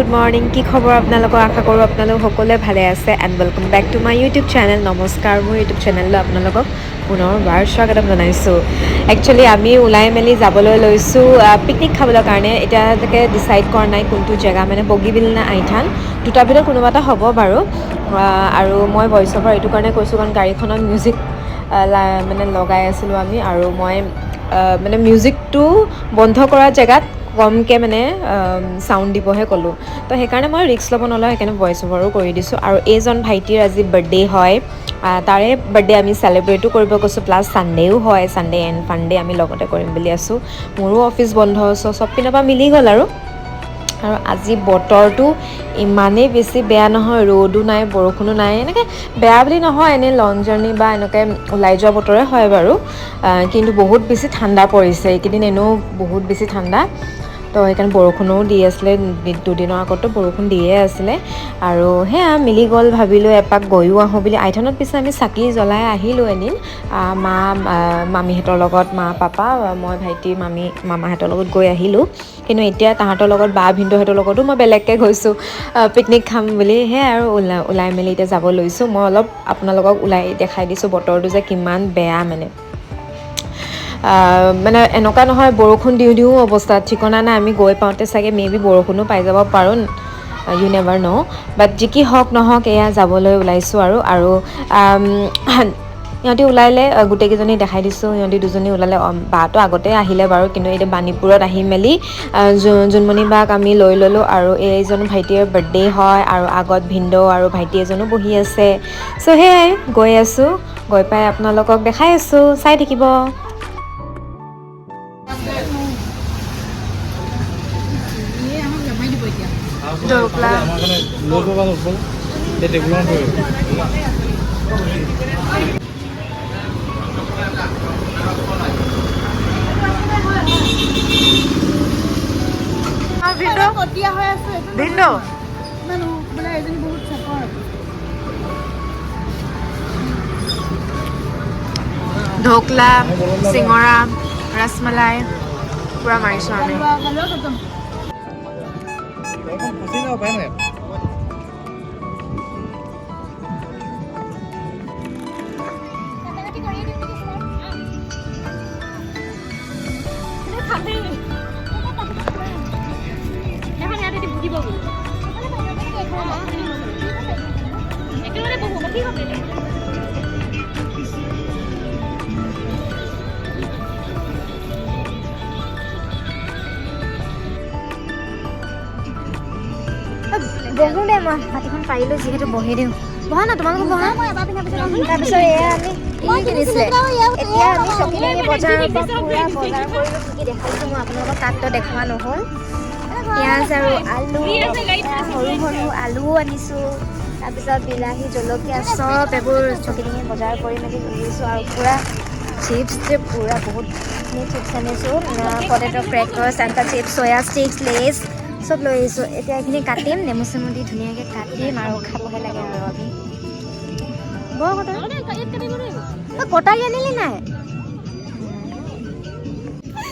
Good morning কি খবৰ আপোনালোকৰ? আশা কৰোঁ আপোনালোক সকলোৱে ভালে আছে। And welcome back to my YouTube channel নমস্কাৰ, মোৰ ইউটিউব চেনেললৈ আপোনালোকক পুনৰবাৰ স্বাগতম জনাইছোঁ। একচুৱেলি আমি ওলাই মেলি যাবলৈ লৈছোঁ পিকনিক খাবলৈ কাৰণে। এতিয়ালৈকে ডিচাইড কৰা নাই কোনটো জেগা মানে বগীবিল নে আইথান। দুটাৰ ভিতৰত কোনোবা এটা হ'ব বাৰু। আৰু মই ভইচ অভাৰ এইটো কাৰণে কৈছোঁ, কাৰণ গাড়ীখনত মিউজিক মানে লগাই আছিলোঁ আমি। আৰু মই মানে মিউজিকটো বন্ধ কৰা জেগাত কমকৈ মানে চাউণ্ড দিবহে ক'লোঁ। তো সেইকাৰণে মই ৰিক্স ল'ব নলওঁ, সেইকাৰণে ভইচ অভাৰো কৰি দিছোঁ। আৰু এইজন ভাইটিৰ আজি বাৰ্থডে হয়। তাৰে বাৰ্থডে আমি চেলিব্ৰেটো কৰিব গৈছোঁ প্লাছ ছানডেও হয় ছানডে এণ্ড ফানডে আমি লগতে কৰিম বুলি আছোঁ। মোৰো অফিচ বন্ধ চ' চব পিনৰ পৰা মিলি গ'ল আৰু। আৰু আজি বতৰটো ইমানেই বেছি বেয়া নহয় ৰ'দো নাই বৰষুণো নাই এনেকৈ বেয়া বুলি নহয় এনেই লং জাৰ্ণি বা এনেকৈ ওলাই যোৱা বতৰে হয় বাৰু। কিন্তু বহুত বেছি ঠাণ্ডা পৰিছে এইকেইদিন এনেও বহুত বেছি ঠাণ্ডা। তো সেইকাৰণে বৰষুণো দি আছিলে দুদিনৰ আগতো বৰষুণ দিয়ে আছিলে। আৰু সেয়া মিলি গ'ল ভাবিলোঁ এপাক গৈও আহোঁ বুলি। আইথানত পিছে আমি চাকি জ্বলাই আহিলোঁ এদিন। মা মামীহঁতৰ লগত মা পাপা মই ভাইটি মামী মামাহঁতৰ লগত গৈ আহিলোঁ। কিন্তু এতিয়া তাহাঁতৰ লগত বা ভিনদেউহঁতৰ লগতো মই বেলেগকৈ গৈছোঁ। পিকনিক খাম বুলি সেয়াই আৰু ওলাই ওলাই মেলি এতিয়া যাব লৈছোঁ। মই অলপ আপোনালোকক ওলাই দেখাই দিছোঁ বতৰটো যে কিমান বেয়া মানে। মানে এনেকুৱা নহয় বৰষুণ দিওঁ দিওঁ অৱস্থাত। ঠিকনা নাই আমি গৈ পাওঁতে চাগে মে বি বৰষুণো পাই যাব পাৰোঁ ইউ নেভাৰ ন' বাট যি কি হওক নহওক এয়া যাবলৈ ওলাইছোঁ আৰু আৰু সিহঁতি ওলালে গোটেইকেইজনী দেখাই দিছোঁ। সিহঁতি দুজনী ওলালে বাটো আগতে আহিলে বাৰু কিন্তু এতিয়া বাণীপুৰত আহি মেলি জোনমণি বাক আমি লৈ ল'লোঁ আৰু এইজন ভাইটিৰ বাৰ্থডে হয় আৰু আগত ভিনদেউ আৰু ভাইটি এজনো বহি আছে। চ' সেয়াই গৈ আছোঁ গৈ পাই আপোনালোকক দেখাই আছোঁ চাই থাকিব। বহুত চাপৰ। ঢোকলা চিঙৰা ৰসমলাই পূৰা মাৰিছোঁ আমি। Cocina o Benner. মই হাতীখন পাৰিলোঁ যিহেতু বহি দিওঁ। বহা না তোমালোকে বহা? তাৰপিছত এয়া আমি কি কিনিছিলে এতিয়া আমি চকিডিঙি বজাৰৰ পৰা বজাৰ কৰিলোঁ কি কি মই আপোনালোকক তাততো দেখুওৱা নহ'ল। পিঁয়াজ আৰু আলু সৰু সৰু আলুও আনিছোঁ। তাৰপিছত বিলাহী, জলকীয়া চব এইবোৰ চকিডিঙি বজাৰ কৰি মেলি লৈ আৰু পূৰা চিপছ পূৰা বহুতখিনি চিপছ আনিছোঁ। পটেটো ক্ৰেকাৰ্ছ এণ্টা চিপছ, চয়া ষ্টিক্স লেজ চব লৈ আহিছোঁ। এতিয়া এইখিনি কাটিম নেমু চেমু দি ধুনীয়াকৈ কাটিম আৰু খাবহে লাগে আৰু আমি। বৰ কটা কটাৰী আনিলি নাই?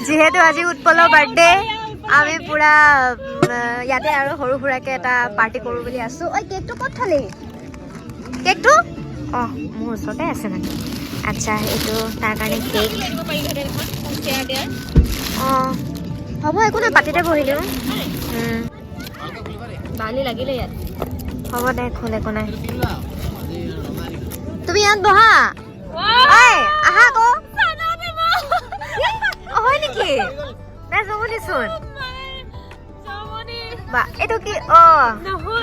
যিহেতু আজি উৎপলৰ বাৰ্থডে আমি পূৰা ইয়াতে আৰু সৰু সুৰাকৈ এটা পাৰ্টি কৰোঁ বুলি আছোঁ। ঐ কেকটো ক'ত থলি? কেকটো? অঁ মোৰ ওচৰতে আছে মানে। আচ্ছা এইটো তাৰ কাৰণে কেক। অঁ। হ'ব একো নাই পাতিতে বহি দিওঁ। বালি লাগিলে ইয়াত। হ'ব দে খোল একো নাই। তুমি ইয়াত বহা? আহা আকৌ। হয় নেকি? নাই জমনিচোন? বা এইটো কি? অ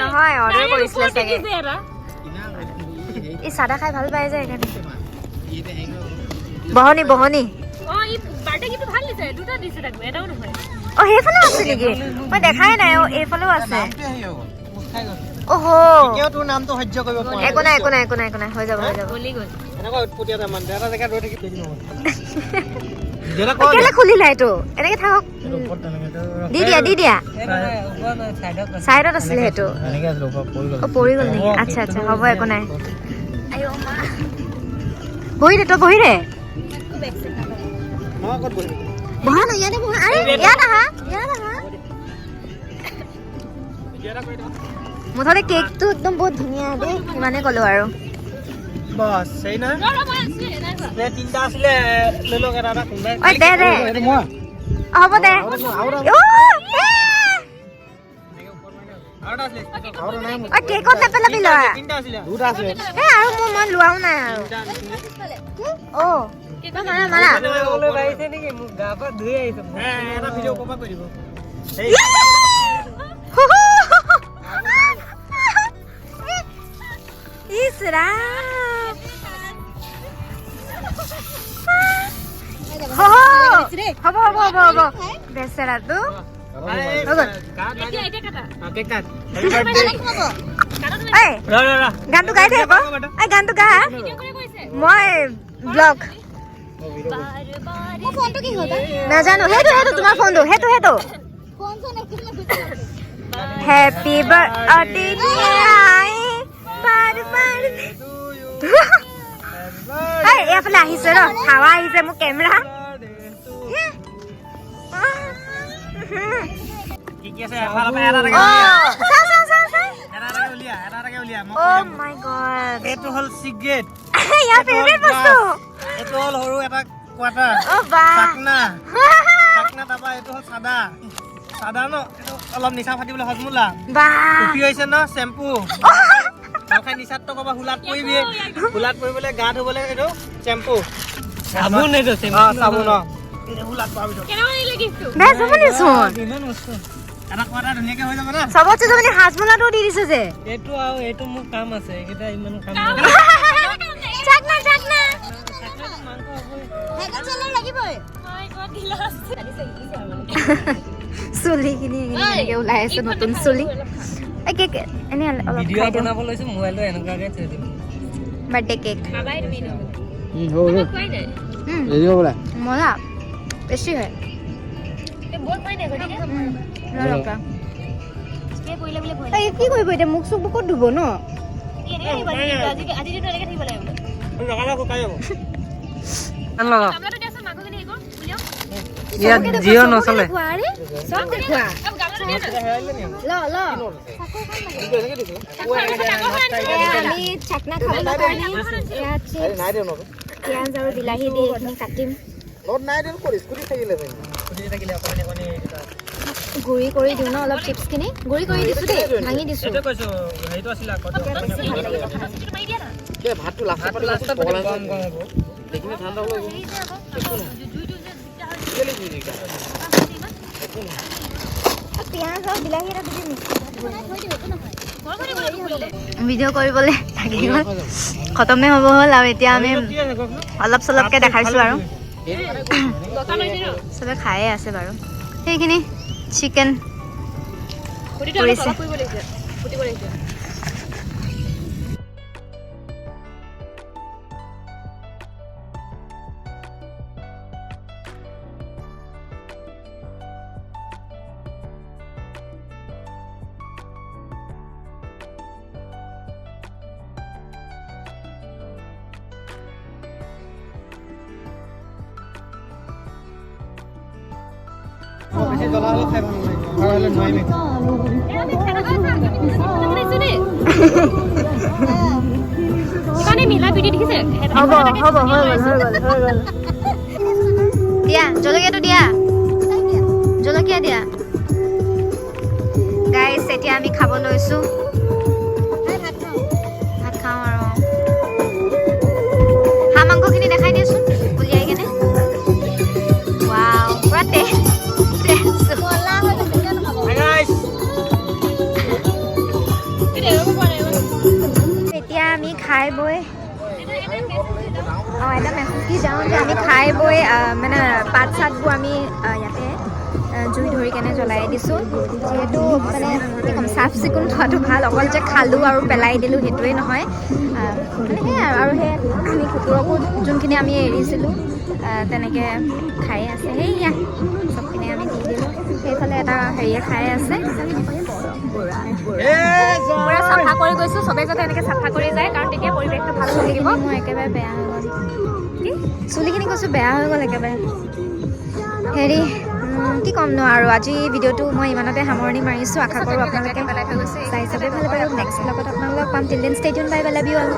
নহয়। অৰ্ডাৰ কৰিছিলে চাগে। ই চাদা খাই ভাল পাই যে সেইকাৰণে। বহনি বহনি। অ সেইফালেও আছে নেকি? মই দেখাই নাই অ এইফালেও আছে। একো নাই একো নাই একো নাই একো নাই হৈ যাব হৈ যাব। কেলে খুলিলা এইটো। এনেকে থাকক। দি দিয়া দি দিয়া। চাইডত আছিলে সেইটো। অ পৰি গ'ল নেকি? আচ্ছা আচ্ছা হ'ব একো নাই। বহি দে তই বহি দে। মুঠতে কেকটো একদম বহুত ধুনীয়া দেই ইমানেই ক'লো আৰু। বছ সেই নহয় নে তিনিটা আছিলে লৈ লওক এটা এটা কোনোবাই। ঐ দে দে। হ'ব দে। কেকত নেপেলাবি ল'ৰা তিনিটা আছিলে দুটা আছিলে। এ আৰু মোৰ মই লোৱাও নাই আৰু। অ' ৰাম হ'ব হ'ব হ'ব হ'ব। ৰ, ৰ। গানটো গাই থাক আকৌ গানটো গা মই ব্লগ। মোৰ ফোনটো কি হ'ল নাজানো সেইটো সেইটো তোমাৰ ফোনটো সেইটো সেইটো। হেপি বাৰ্থডে এইফালে আহিছে ন হাৱা আহিছে মোৰ কেমেৰা। এটা এটাকে উলিয়া। এটা এটাকে উলিয়া মই অ মাই গড এইটো হ'ল সৰু এটা কোৱাটাৰ চাকনা। চাকনা তাৰপৰা এইটো হ'ল চাদা। চাদা ন এইটো অলপ নিচা ফাটিবলৈ হজমোলা। বা। কফি হৈছে ন চেম্পু ভালখাই নিচাত তই ক'বা হুলাত পৰিবি। হুলাত পৰিবলৈ গা ধুবলৈ এইটো চেম্পু চাবোন এইটো চাবোন অ। চবতছে হাজমোলাটো দি দিছে। যে এইটো আৰু এইটো মোৰ কাম আছে এইকেইটা ইমান কাম চুলি খিনি এনেকে ওলাই আছে নতুন চুলি এই কেক এনে অলপ খাই দিওঁ বনাব লৈছো মোবাইলটো এনেকুৱাকৈ থৈ দিম বাৰ্থডে কেক মজা বেছি হয় কি কৰিব এতিয়া মুখ চুখ ক'ত ধুব ন জিঅ' নচলে পিঁয়াজ আৰু বিলাহী দি এইখিনি কাটিম গুড়ি কৰি দিওঁ ন অলপ চিপছখিনি গুড়ি কৰি দিছোঁ দেই ভাঙি দিছোঁ ভাতটো লাষ্টত দি দিম ভিডিঅ' কৰিবলৈ থাকি গ'ল। খতমে হ'ব হ'ল আৰু এতিয়া আমি অলপ চলপকৈ দেখাইছোঁ আৰু। চবে খায়ে আছে বাৰু। সেইখিনি চিকেন কৰিছে। ঘৰ হ'লে নোৱাৰিমেই হ'ব হ'ব হৈ গ'ল হৈ গ'ল হৈ গ'ল। দিয়া জলকীয়াটো দিয়া। জলকীয়া দিয়া। গাইছ এতিয়া আমি খাব লৈছোঁ। ধৰি কেনে জ্বলাই দিছোঁ। যিহেতু মানে কি ক'ম চাফ চিকুণ থোৱাটো ভালো অকল যে খালোঁ আৰু পেলাই দিলোঁ সেইটোৱে নহয়। মানে সেয়াই আৰু সেই আমি কুকুৰকো যোনখিনি আমি এৰিছিলোঁ তেনেকৈ খাই আছে। সেইয়া চবখিনি আমি দি দিলোঁ। সেইফালে এটা হেৰিয়ে খাই আছে। পুৰা চাফা কৰি গৈছোঁ চবে যাতে এনেকৈ চাফা কৰি যায় কাৰণ তেতিয়া পৰিৱেশটো ভালো হৈ থাকিব মোৰ একেবাৰে বেয়া হৈ গ'ল। কি? চুলিখিনি কৈছোঁ বেয়া হৈ গ'ল একেবাৰে। হেৰি কি ক'ম নো আৰু আজি ভিডিঅ'টো মই ইমানতে সামৰণি মাৰিছোঁ আশা কৰোঁ আপোনালোকে চাই চবেই ভাল পাব। নেক্সট ব্লগত আপোনালোকক পাম। Till then stadium bye bye love you all